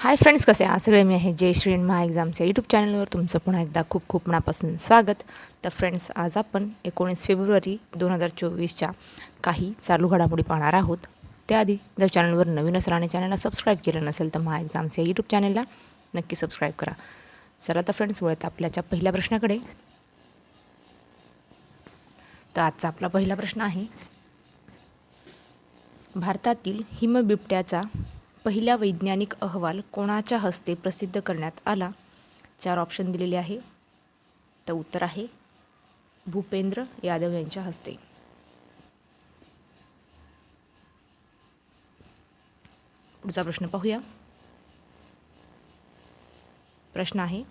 Hi friends कसे आहात? सगळे मी आहे जय श्री महा एक्झामच्या यूट्यूब चॅनलवर तुमचं पुन्हा एकदा खूप खूप मनापासून स्वागत. तर फ्रेंड्स आज आपण एकोणीस फेब्रुवारी दोन हजार चोवीसच्या काही चालू घडामोडी पाहणार आहोत. त्याआधी जर चॅनलवर नवीन असाल आणि चॅनलला सबस्क्राईब केलं नसेल तर महा एक्झामच्या यूट्यूब चॅनलला नक्की सबस्क्राईब करा. चला तर फ्रेंड्स वळत आपल्याच्या पहिल्या प्रश्नाकडे. तर आजचा आपला पहिला प्रश्न आहे भारतातील हिमबिबट्याचा पहिला वैज्ञानिक अहवाल कोणाच्या हस्ते प्रसिद्ध करण्यात आला? चार ऑप्शन दिलेले आहे. तर उत्तर आहे भूपेंद्र यादव यांच्या हस्ते. पुढचा प्रश्न पाहूया. प्रश्न आहे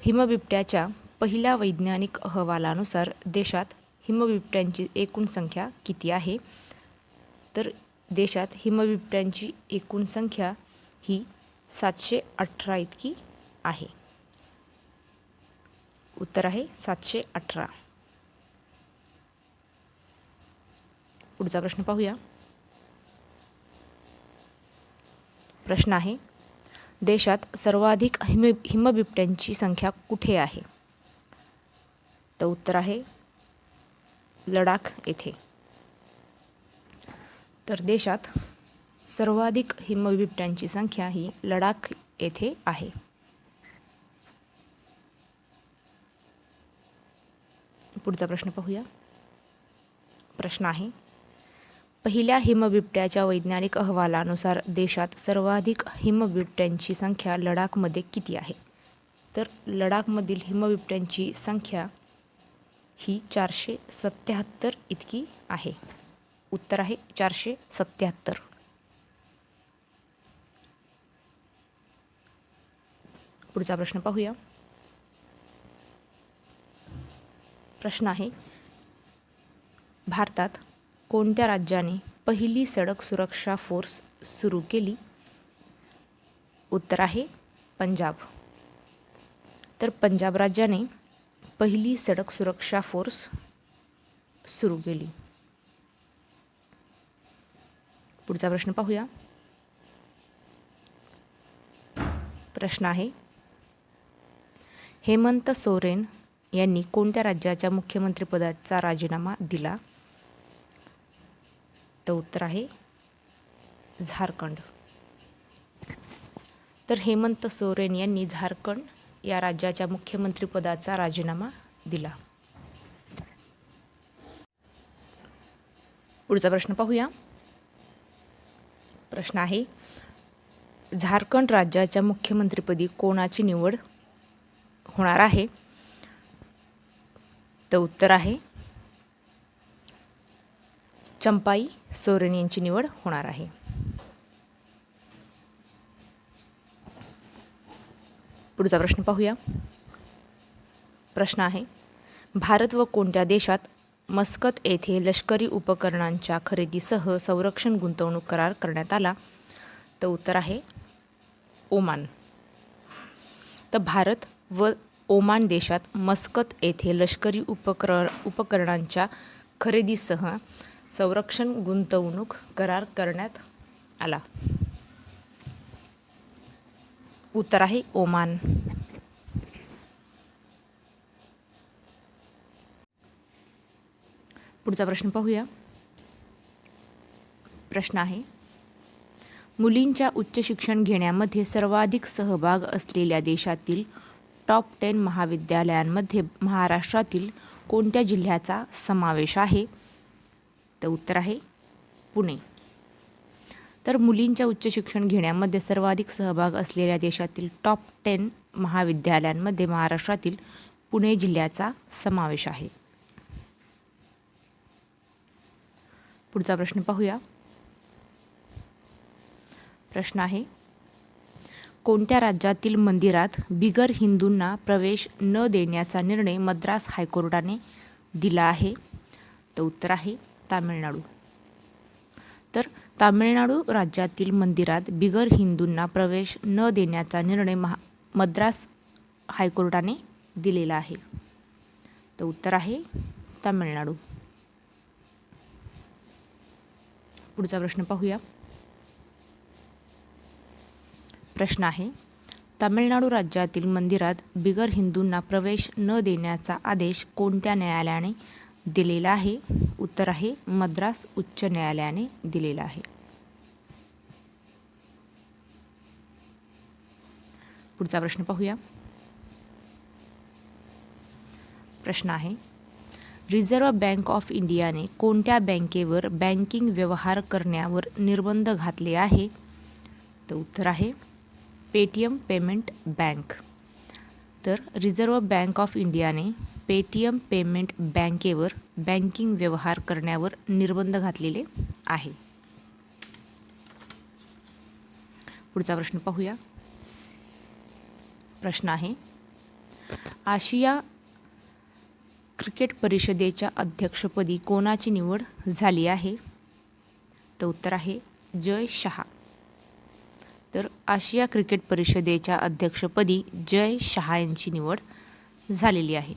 हिमबिबट्याच्या पहिल्या वैज्ञानिक अहवालानुसार देशात हिमबिबट्यांची एकूण संख्या किती आहे? तर देशात हिमबिबट्यांची एकूण संख्या ही सातशे अठरा इतकी आहे. उत्तर आहे सातशे अठरा. पुढचा प्रश्न पाहूया. प्रश्न आहे देशात सर्वाधिक हिम हिमबिबट्यांची संख्या कुठे आहे? तर उत्तर आहे लडाख येथे. तर देशात सर्वाधिक हिमबिबट्यांची संख्या ही लडाख येथे आहे. पुढचा प्रश्न पाहूया. प्रश्न आहे पहिल्या हिमबिबट्याच्या वैज्ञानिक अहवालानुसार देशात सर्वाधिक हिमबिबट्यांची संख्या लडाखमध्ये किती आहे? तर लडाखमधील हिमबिबट्यांची संख्या ही चारशे सत्याहत्तर इतकी आहे. उत्तर आहे चारशे सत्याहत्तर. पुढचा प्रश्न पाहूया. प्रश्न आहे भारतात कोणत्या राज्याने पहिली सडक सुरक्षा फोर्स सुरू केली? उत्तर आहे पंजाब. तर पंजाब राज्याने पहिली सडक सुरक्षा फोर्स सुरू केली. पुढचा प्रश्न पाहूया. प्रश्न आहे हेमंत सोरेन यांनी कोणत्या राज्याच्या मुख्यमंत्रीपदाचा राजीनामा दिला? तर उत्तर आहे झारखंड. तर हेमंत सोरेन यांनी झारखंड या राज्याच्या मुख्यमंत्रीपदाचा राजीनामा दिला. पुढचा प्रश्न पाहूया. प्रश्न आहे. झारखंड राज्याच्या मुख्यमंत्रीपदी कोणाची निवड होणार आहे? तर उत्तर आहे. चंपाई सोरेन यांची निवड होणार आहे. पुढचा प्रश्न पाहूया. प्रश्न आहे भारत व कोणत्या देशात मस्कत येथे लष्करी उपकरणांच्या खरेदीसह संरक्षण गुंतवणूक करार करण्यात आला. तर उत्तर आहे ओमान. तर भारत व ओमान देशात मस्कत येथे लष्करी उपकर उपकरणांच्या खरेदीसह संरक्षण गुंतवणूक करार करण्यात आला. उत्तर आहे ओमान. पुढचा प्रश्न पाहूया. प्रश्न आहे मुलींच्या उच्च शिक्षण घेण्यामध्ये सर्वाधिक सहभाग असलेल्या देशातील टॉप टेन महाविद्यालयांमध्ये महाराष्ट्रातील कोणत्या जिल्ह्याचा समावेश आहे? तर उत्तर आहे पुणे. तर मुलींच्या उच्च शिक्षण घेण्यामध्ये सर्वाधिक सहभाग असलेल्या देशातील टॉप टेन महाविद्यालयांमध्ये महाराष्ट्रातील पुणे जिल्ह्याचा समावेश आहे. पुढचा प्रश्न पाहूया. प्रश्न आहे कोणत्या राज्यातील मंदिरात बिगर हिंदूंना प्रवेश न देण्याचा निर्णय मद्रास हायकोर्टाने दिला आहे? तर उत्तर आहे तामिळनाडू. तर तामिळनाडू राज्यातील मंदिरात बिगर हिंदूंना प्रवेश न देण्याचा निर्णय महा मद्रास हायकोर्टाने दिलेला आहे. तर उत्तर आहे तामिळनाडू. पुढचा प्रश्न पाहूया. प्रश्न आहे तामिळनाडू राज्यातील मंदिरात बिगर हिंदूंना प्रवेश न देण्याचा आदेश कोणत्या न्यायालयाने दिलेला आहे? उत्तर आहे मद्रास उच्च न्यायालयाने दिलेला आहे. पुढचा प्रश्न पाहूया. प्रश्न आहे रिझर्व्ह बँक ऑफ इंडियाने कोणत्या बँकेवर बँकिंग व्यवहार करण्यावर निर्बंध घातले आहे? तर उत्तर आहे पेटीएम पेमेंट बँक. तर रिझर्व्ह बँक ऑफ इंडियाने पेटीएम पेमेंट बँकेवर बँकिंग व्यवहार करण्यावर निर्बंध घातलेले आहे. पुढचा प्रश्न पाहूया. प्रश्न आहे आशिया क्रिकेट परिषदेच्या अध्यक्षपदी कोणाची निवड झाली आहे? तर उत्तर आहे जय शहा. तर आशिया क्रिकेट परिषदेच्या अध्यक्षपदी जय शहा यांची निवड झालेली आहे.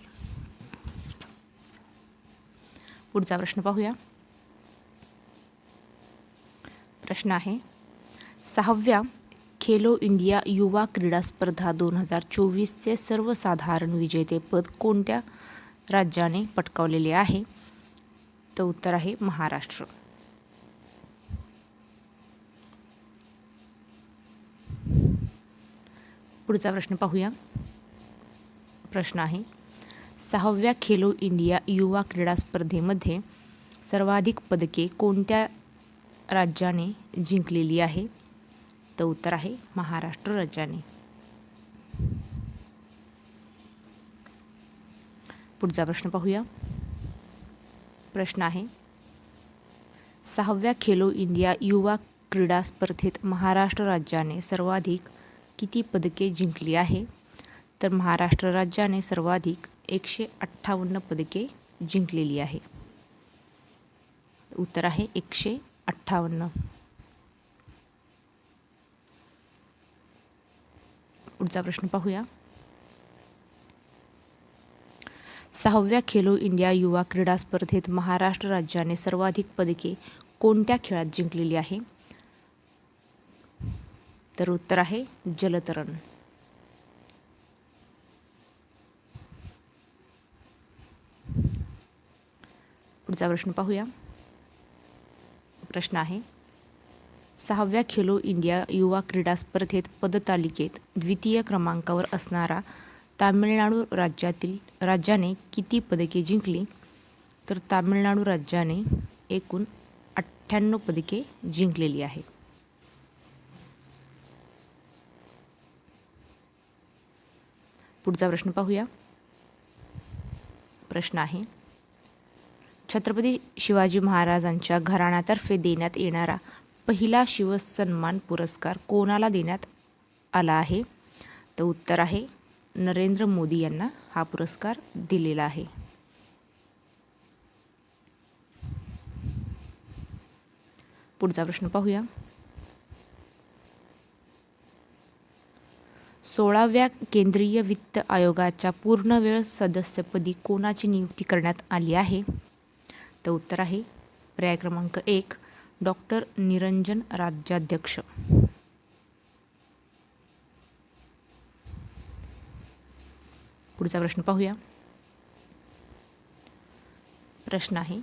पुढचा प्रश्न पाहूया. प्रश्न आहे सहाव्या खेलो इंडिया युवा क्रीडा स्पर्धा दोन हजार चोवीसचे सर्वसाधारण विजेतेपद कोणत्या राज्याने पटकावलेले आहे. तर उत्तर आहे महाराष्ट्र. पुढचा प्रश्न पाहूया. प्रश्न आहे सहाव्या खेलो इंडिया युवा क्रीडा स्पर्धेमध्ये सर्वाधिक पदके कोणत्या राज्याने जिंकलेली आहे? तर उत्तर आहे महाराष्ट्र राज्याने. पुढचा प्रश्न पाहूया. प्रश्न आहे सहाव्या खेलो इंडिया युवा क्रीडा स्पर्धेत महाराष्ट्र राज्याने सर्वाधिक किती पदके जिंकली आहे? तर महाराष्ट्र राज्याने सर्वाधिक एकशे अठ्ठावन्न पदके जिंकलेली आहे. उत्तर आहे एकशे अठ्ठावन्न. पुढचा प्रश्न पाहूया. सहाव्या खेलो इंडिया युवा क्रीडा स्पर्धेत महाराष्ट्र राज्याने सर्वाधिक पदके कोणत्या खेळात जिंकलेली आहे? तर उत्तर आहे जलतरण. पुढचा प्रश्न पाहूया. प्रश्न आहे सहाव्या खेलो इंडिया युवा क्रीडा स्पर्धेत पदतालिकेत द्वितीय क्रमांकावर असणारा तामिळनाडू राज्यातील राज्याने किती पदके जिंकली तर तामिळनाडू राज्याने एकूण अठ्ठ्याण्णव पदके जिंकलेली आहे. पुढचा प्रश्न पाहूया. प्रश्न आहे छत्रपती शिवाजी महाराजांच्या घराण्यातर्फे देण्यात येणारा पहिला शिवसन्मान पुरस्कार कोणाला देण्यात आला आहे? तर उत्तर आहे नरेंद्र मोदी यांना हा पुरस्कार दिलेला आहे. पुढचा प्रश्न पाहूया. सोळाव्या केंद्रीय वित्त आयोगाच्या पूर्णवेळ सदस्यपदी कोणाची नियुक्ती करण्यात आली आहे? तर उत्तर आहे पर्याय क्रमांक एक डॉक्टर निरंजन राज्याध्यक्ष. पुढचा प्रश्न पाहूया. प्रश्न आहे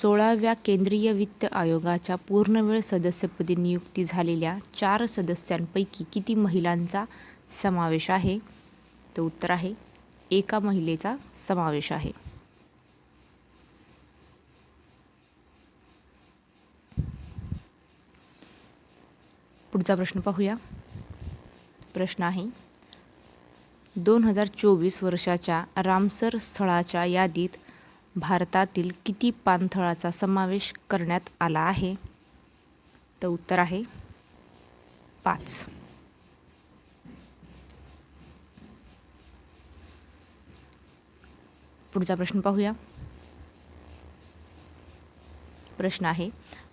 सोळाव्या केंद्रीय वित्त आयोगाच्या पूर्णवेळ सदस्यपदी नियुक्ती झालेल्या चार सदस्यांपैकी किती महिलांचा समावेश आहे? तर उत्तर आहे एका महिलेचा समावेश आहे. पुढचा प्रश्न पाहूया. प्रश्न आहे दोन हजार चोवीस वर्षाच्या रामसर स्थळाच्या यादीत भारतातील किती पाणथळाचा समावेश करण्यात आला आहे? तर उत्तर आहे पाच. पुढचा प्रश्न पाहूया. प्रश्न आहे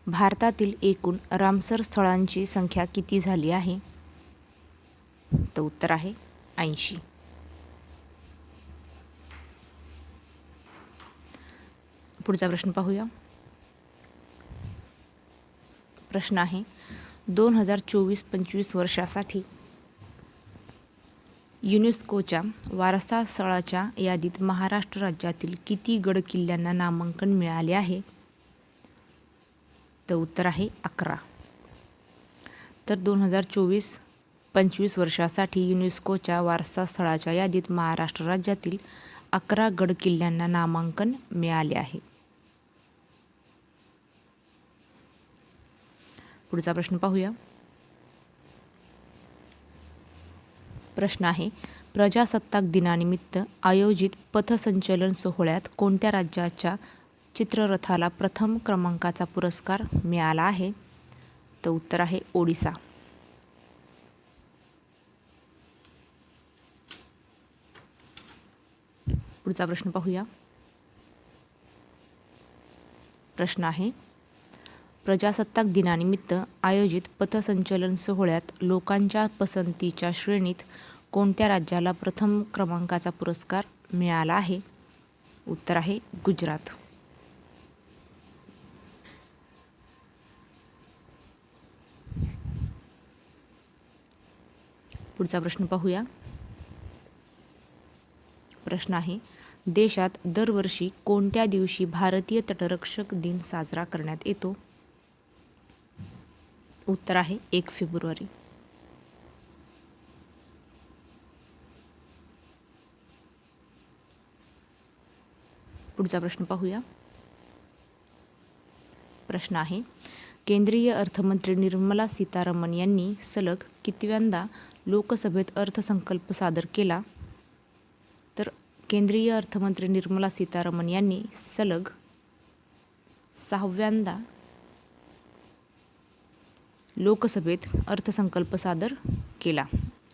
भारतातील एकूण रामसर स्थळांची संख्या किती झाली आहे? तर उत्तर आहे ऐंशी. पुढचा प्रश्न पाहूया. प्रश्न आहे दोन हजार चोवीस पंचवीस वर्षासाठी युनेस्कोच्या वारसा स्थळाच्या यादीत महाराष्ट्र राज्यातील किती गड किल्ल्यांना नामांकन मिळाले आहे? तर उत्तर आहे अकरा. तर दोन हजार चोवीस पंचवीस वर्षासाठी युनेस्कोच्या वारसा स्थळाच्या यादीत महाराष्ट्र राज्यातील अकरा गड किल्ल्यांना नामांकन मिळाले आहे. पुढचा प्रश्न पाहूया. प्रश्न आहे प्रजासत्ताक दिनानिमित्त आयोजित पथसंचलन सोहळ्यात कोणत्या राज्याच्या चित्ररथाला प्रथम क्रमांकाचा पुरस्कार मिळाला आहे? तर उत्तर आहे ओडिसा. पुढचा प्रश्न पाहूया. प्रश्न आहे प्रजासत्ताक दिनानिमित्त आयोजित पथसंचलन सोहळ्यात लोकांच्या पसंतीच्या श्रेणीत कोणत्या राज्याला प्रथम क्रमांकाचा पुरस्कार मिळाला आहे? उत्तर आहे गुजरात. पुढचा प्रश्न पाहूया. प्रश्न आहे देशात दरवर्षी कोणत्या दिवशी भारतीय तटरक्षक दिन साजरा करण्यात येतो? उत्तर आहे एक फेब्रुवारी. पुढचा प्रश्न पाहूया. प्रश्न आहे केंद्रीय अर्थमंत्री निर्मला सीतारामन यांनी सलग कितव्यांदा लोकसभेत अर्थसंकल्प सादर केला? तर केंद्रीय अर्थमंत्री निर्मला सीतारामन यांनी सलग सहाव्यांदा लोकसभेत अर्थसंकल्प सादर केला.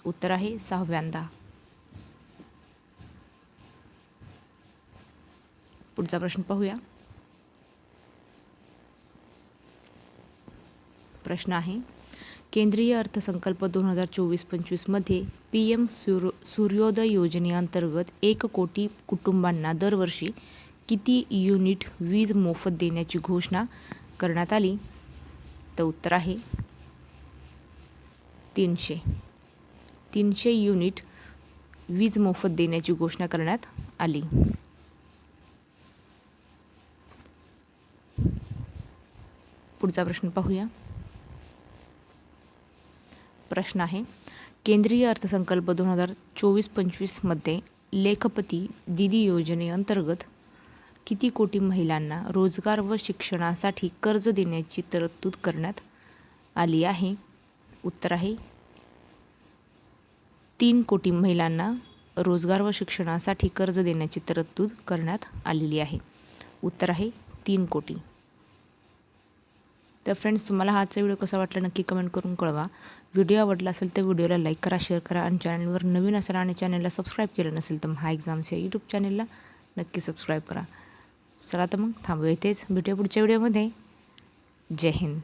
उत्तर आहे सहाव्यांदा. पुढचा प्रश्न पाहूया. प्रश्न आहे केंद्रीय अर्थसंकल्प दोन हजार चोवीस पंचवीसमध्ये पी एम सूर सूर्योदय योजनेअंतर्गत एक कोटी कुटुंबांना दरवर्षी किती युनिट वीज मोफत देण्याची घोषणा करण्यात आली? तर उत्तर आहे तीनशे. तीनशे युनिट वीज मोफत देण्याची घोषणा करण्यात आली. पुढचा प्रश्न पाहूया. प्रश्न आहे केंद्रीय अर्थसंकल्प दोन हजार चोवीस पंचवीसमध्ये लेखपती दिदी योजनेअंतर्गत किती कोटी महिलांना रोजगार व शिक्षणासाठी कर्ज देण्याची तरतूद करण्यात आली आहे? उत्तर आहे. तीन कोटी महिलांना रोजगार व शिक्षणासाठी कर्ज देण्याची तरतूद करण्यात आलेली आहे. उत्तर आहे तीन कोटी. तर फ्रेंड्स तुम्हाला हाचा आजचा व्हिडिओ कसा वाटला नक्की कमेंट करून कळवा. व्हिडिओ आवडला असेल तर व्हिडिओला लाईक करा शेअर करा आणि चॅनलवर नवीन असाल आणि चॅनलला सबस्क्राईब केलं नसेल तर हा एक्झाम्स या यूट्यूब चॅनलला नक्की सबस्क्राईब करा. चला तर मग थांबूया इथेच. भेटूया पुढच्या व्हिडिओमध्ये. जय हिंद.